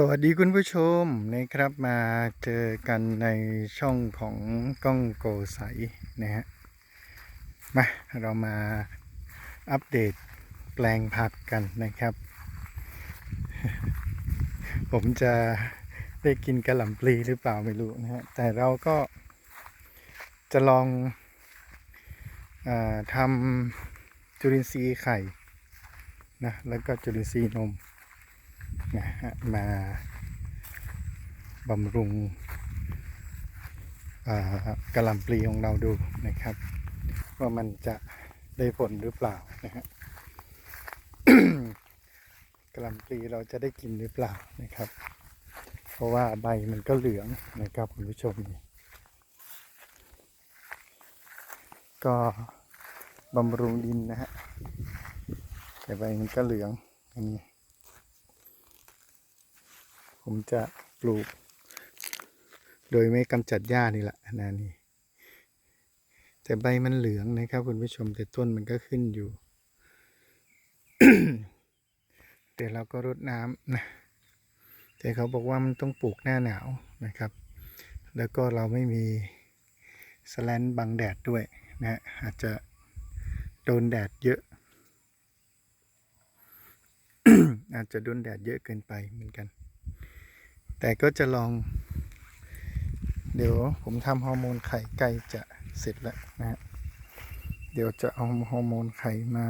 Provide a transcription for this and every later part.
สวัสดีคุณผู้ชมนะครับมาเจอกันในช่องของกล้องโกใสนะฮะมาเรามาอัปเดตแปลงผักกันนะครับ ผมจะได้กินกระหล่ำปลีหรือเปล่าไม่รู้นะฮะแต่เราก็จะลองอทำจุลินทรีย์ไข่นะแล้วก็จุลินทรีย์นม นะฮะมาบำรุงกระหลำปลีของเราดูนะครับ ว่ามันจะได้ผลหรือเปล่านะฮะกระหลำปลีเราจะได้กินหรือเปล่านะครับ เพราะว่าใบมันก็เหลืองนะครับคุณผู้ชม ก็บำรุงดินนะฮะแต่ใบมันก็เหลืองอันนี้ ผมจะปลูก โดยไม่กำจัดหญ้านี่แหละนะนี่แต่ใบมันเหลืองนะครับคุณผู้ชมแต่ต้นมันก็ขึ้นอยู่แต่เราก็รดน้ำนะแต่เขาบอกว่ามันต้องปลูกหน้าหนาวนะครับ แล้วก็เราไม่มีสแลนบังแดดด้วยนะฮะอาจจะโดนแดดเยอะ อาจจะโดนแดดเยอะเกินไปเหมือนกัน แต่ก็จะลอง เดี๋ยวผมทำฮอร์โมนไข่ใกล้จะเสร็จแล้วนะฮะเดี๋ยวจะเอาฮอร์โมนไข่มา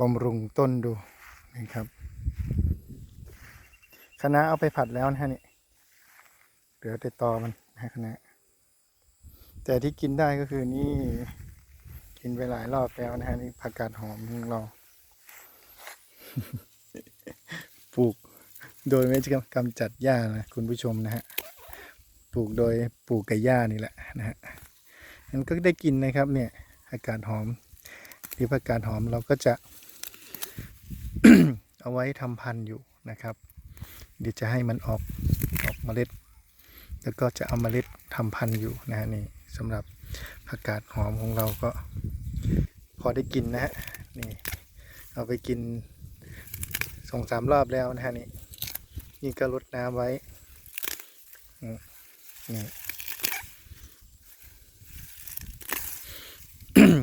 บำรุงต้นดูนะครับคณะเอาไปผัดแล้วนะฮะนี่เหลือแต่ตอมันนะคณะแต่ที่กินได้ก็คือนี่กินไปหลายรอบแล้วนะฮะนี่ผักกาดหอมของเราปลูก โดยไม่กำจัดหญ้านะคุณผู้ชมนะฮะปลูกโดยปลูกกับหญ้านี่แหละนะฮะมันก็ได้กินนะครับเนี่ยอากาศหอมที่ผักกาดหอมเราก็จะ เอาไว้ทำพันธุ์อยู่นะครับ เดี๋ยวจะให้มันออกออกเมล็ด แล้วก็จะเอาเมล็ดทำพันธุ์อยู่นะฮะนี่สำหรับผักกาดหอมของเราก็ พอได้กินนะฮะนี่เอาไปกินสองสามรอบแล้วนะฮะนี่ นี่ก็ลดน้ำไว้นี่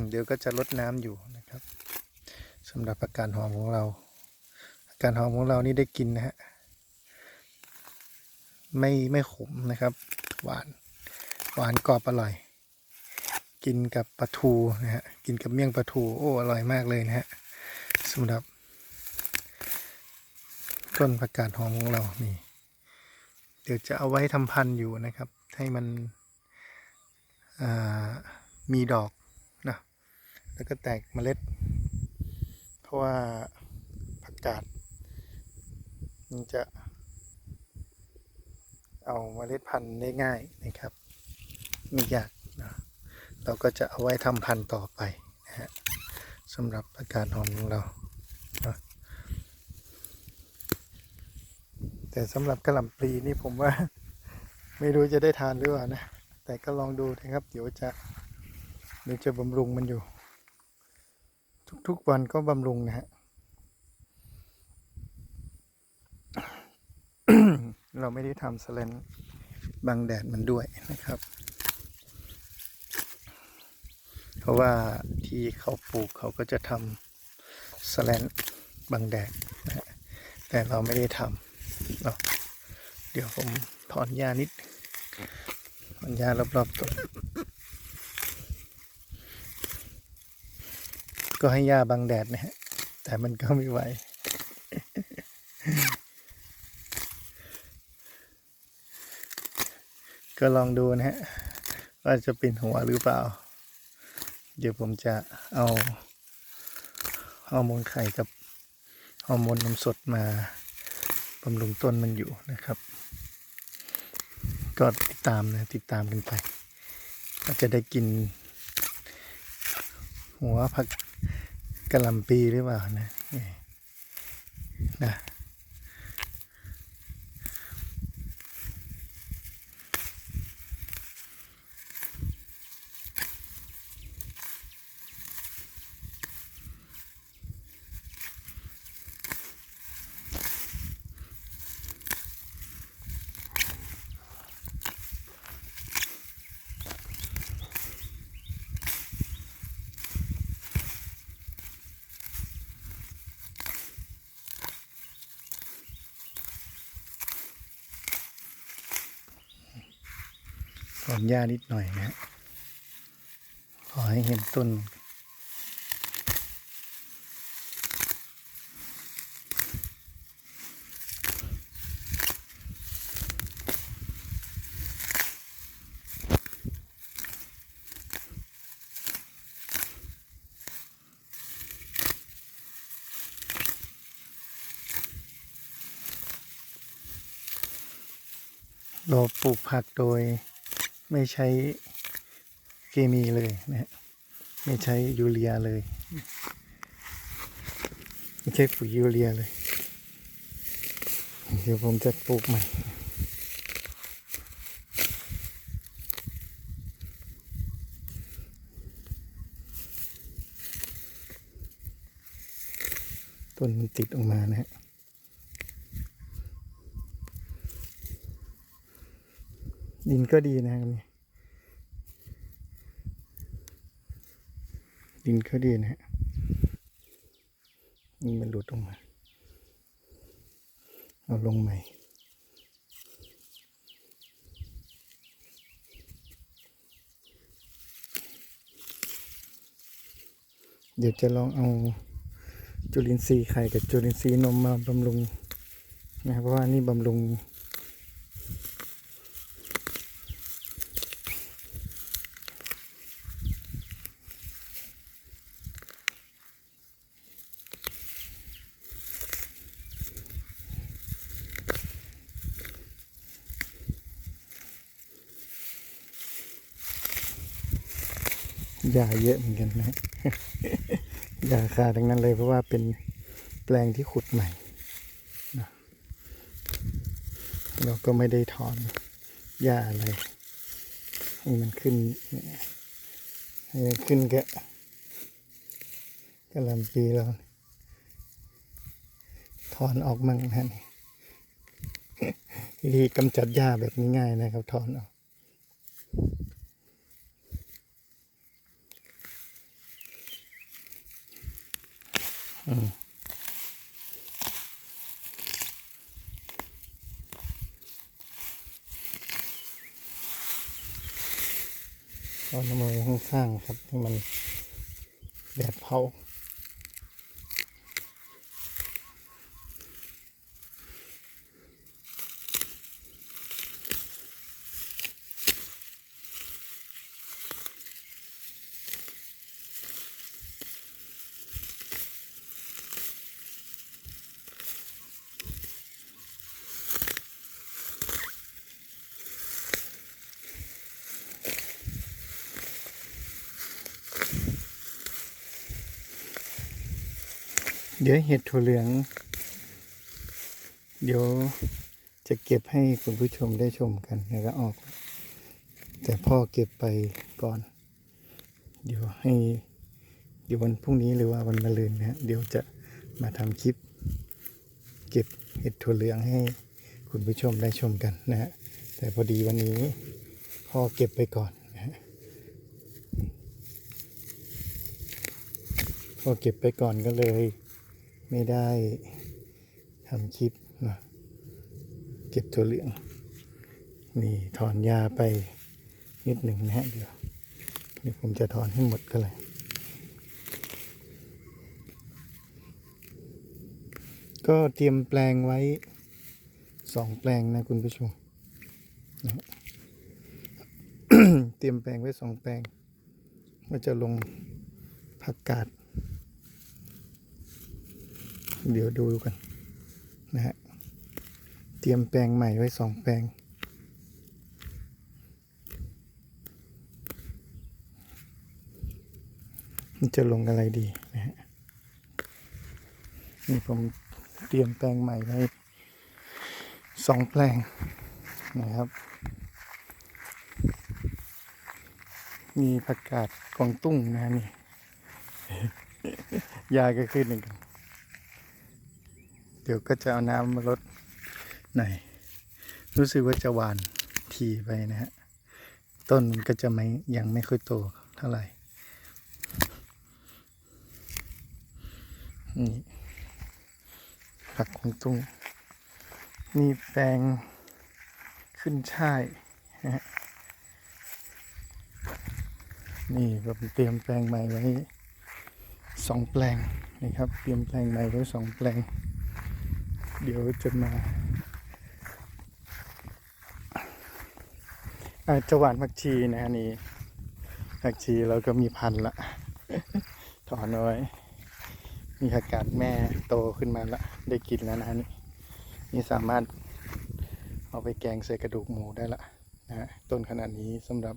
เดี๋ยวก็จะลดน้ำอยู่นะครับสำหรับอาการหอมของเราอาการหอมของเรานี่ได้กินนะฮะไม่ไม่ขมนะครับ หวานหวานกรอบอร่อย กินกับปลาทูนะฮะกินกับเมี่ยงปลาทูโอ้อร่อยมากเลยนะฮะสำหรับ ต้นผักกาดหอมของเรานี่ เดี๋ยวจะเอาไว้ทำพันธุ์อยู่นะครับ ให้มันมีดอกนะแล้วก็แตกเมล็ด เพราะว่าผักกาดมันจะ เอาเมล็ดพันธุ์ได้ง่ายนะครับไม่ยากนะเราก็จะเอาไว้ทำพันธุ์ต่อไปนะฮะสำหรับผักกาดหอมของเรา แต่สำหรับกระหล่ำปลีนี่ผมว่า ไม่รู้จะได้ทานหรือเปล่านะ แต่ก็ลองดูนะครับ เดี๋ยวจะเดี๋ยวจะบำรุงมันอยู่ ทุกๆวันก็บำรุงนะฮะเราไม่ได้ทำสแลนบังแดดมันด้วยนะครับ เพราะว่าที่เขาปลูกเขาก็จะทำสแลนบังแดดนะฮะแต่เราไม่ได้ทำ เเดี๋ยวผมถอนหญ้านิด ถอนหญ้ารอบๆต้นก็ให้หญ้าบังแดดนะฮะ แต่มันก็ไม่ไหวก็ลองดูนะฮะ ว่าจะเป็นหัวหรือเปล่า เดี๋ยวผมจะเอาฮอร์โมนไข่กับฮอร์โมนนมสดมา บำรุงต้นมันอยู่นะครับ ก็ติดตามนะติดตามกันไป ก็จะได้กิน หัวผักกะหล่ำปีหรือเปล่านะนี่นะ ถอนหญ้านิดหน่อยนะ ขอให้เห็นต้น เราปลูกผักโดย ไม่ใช้เคมีเลยนะฮะไม่ใช้ยูเรียเลย ไม่ใช่ปุ๋ยยูเรียเลย เดี๋ยวผมจะปลูกใหม่ต้นมันติดออกมานะฮะ ดินก็ดีนะครับนี่ดินก็ดีนะฮะนี่มันหลุดออกมา เอาลงใหม่เดี๋ยวจะลองเอาจุลินทรีย์ไข่กับจุลินทรีย์นมมาบำรุงนะครับเพราะว่านี่บำรุง ยาเยอะเหมือนกันนะยาคาทั้งนั้นเลยเพราะว่าเป็นแปลงที่ขุดใหม่นะเราก็ไม่ได้ถอนหญ้าอะไรให้มันขึ้นให้มันขึ้นแกะกะลำปีเราถอนออกมั่งนะนี่วิธีกำจัดหญ้าแบบนี้ง่ายนะครับถอนออก เอาน้ำมันข้างๆครับให้มันแดดเผา เดี๋ยวเห็ดถั่วเหลือง เดี๋ยวจะเก็บให้คุณผู้ชมได้ชมกันแล้วก็ออก แต่พ่อเก็บไปก่อน เดี๋ยวให้เดี๋ยววันพรุ่งนี้หรือว่าวันมะรืนนะฮะเดี๋ยวจะมาทำคลิป เก็บเห็ดถั่วเหลืองให้คุณผู้ชมได้ชมกันนะฮะแต่พอดีวันนี้พ่อเก็บไปก่อนนะฮะพ่อเก็บไปก่อนก็เลย ไม่ได้ทำคลิปนะเก็บถั่วเหลือง นี่ถอนหญ้าไปนิดหนึ่งนะฮะเดี๋ยวเดี๋ยวผมจะถอนให้หมดก็เลยก็เตรียมแปลงไว้สองแปลงนะคุณผู้ชมนะเตรียมแปลงไว้สองแปลงว่าจะลงผักกาด เดี๋ยวดูกันนะฮะ เตรียมแปลงใหม่ไว้สองแปลงมันจะลงอะไรดีนะฮะ นี่ผมเตรียมแปลงใหม่ไว้สองแปลงนะครับ มีผักกาดกวางตุ้งนะนี่ยายก็ขึ้นหนึ่ง เดี๋ยวก็จะเอาน้ำมาลดหน่อยรู้สึกว่าจะหวานทีไปนะฮะ ต้นมันก็จะไม่ยังไม่ค่อยโตเท่าไหร่นี่ผักของตุ้งนี่แปลงขึ้นช่ายนะฮะนี่ผมเตรียมแปลงใหม่ไว้สองแปลงนะครับ เตรียมแปลงใหม่ไว้สองแปลง เดี๋ยวจะมาอาจจะหวานผักชีนะฮะนี่ผักชีเราก็มีพันละถอนเอาไว้มีอากาศแม่โตขึ้นมาละได้กินแล้วนะนี่นี่สามารถเอาไปแกงใส่กระดูกหมูได้ละนะฮะต้นขนาดนี้สำหรับ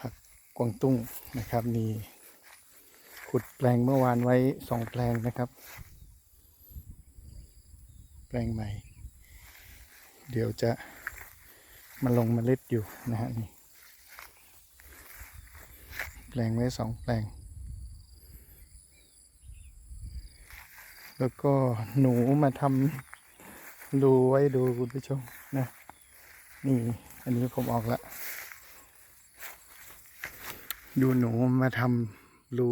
ผักกวางตุ้งนะครับมีขุดแปลงเมื่อวานไว้สองแปลงนะครับ ลงใหม่ เดี๋ยวจะมาลงเมล็ดอยู่นะฮะนี่แปลงไว้สองแปลง แล้วก็หนูมาทำรูไว้ดูคุณผู้ชมนะ นี่อันนี้ผมออกละดูหนูมาทำรู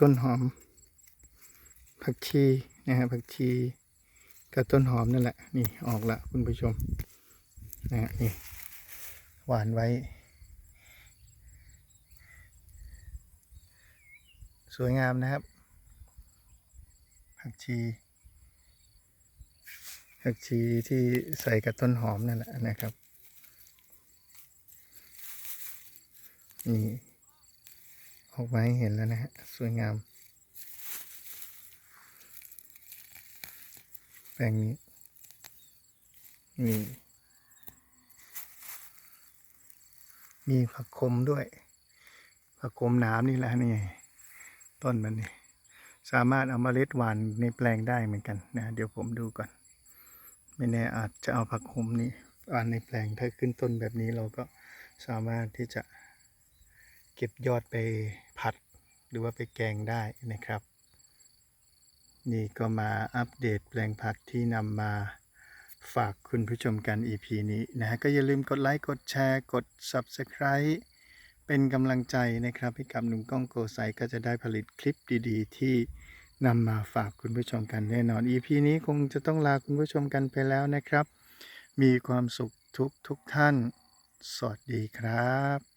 ต้นหอม ผักชีนะฮะผักชีกับต้นหอมนั่นแหละ นี่ออกละคุณผู้ชมนะฮะนี่หวานไว้ สวยงามนะครับ ผักชี ผักชีที่ใส่กับต้นหอมนั่นแหละนะครับนี่ ออกมาให้เห็นแล้วนะฮะ สวยงาม แปลงนี้ นี่ มีผักคมด้วย ผักคมหน้ำนี่แหละนี่ต้นมันนี่ สามารถเอามาเล็ดหวานในแปลงได้เหมือนกันนะ เดี๋ยวผมดูก่อน ไม่แน่อาจจะเอาผักคมนี้หวานในแปลงถ้าขึ้นต้นแบบนี้เราก็สามารถที่จะ เก็บยอดไปผัดหรือว่าไปแกงได้นะครับ นี่ก็มาอัปเดตแปลงผักที่นำมาฝากคุณผู้ชมกัน EP นี้นะฮะก็อย่าลืมกดไลค์ กดแชร์ กด Subscribe เป็นกำลังใจนะครับให้กับหนุ่มกล้องโกไซก็จะได้ผลิตคลิปดีๆ ที่นำมาฝากคุณผู้ชมกันแน่นอน EP นี้คงจะต้องลาคุณผู้ชมกันไปแล้วนะครับ มีความสุขทุกทุกท่าน สวัสดีครับ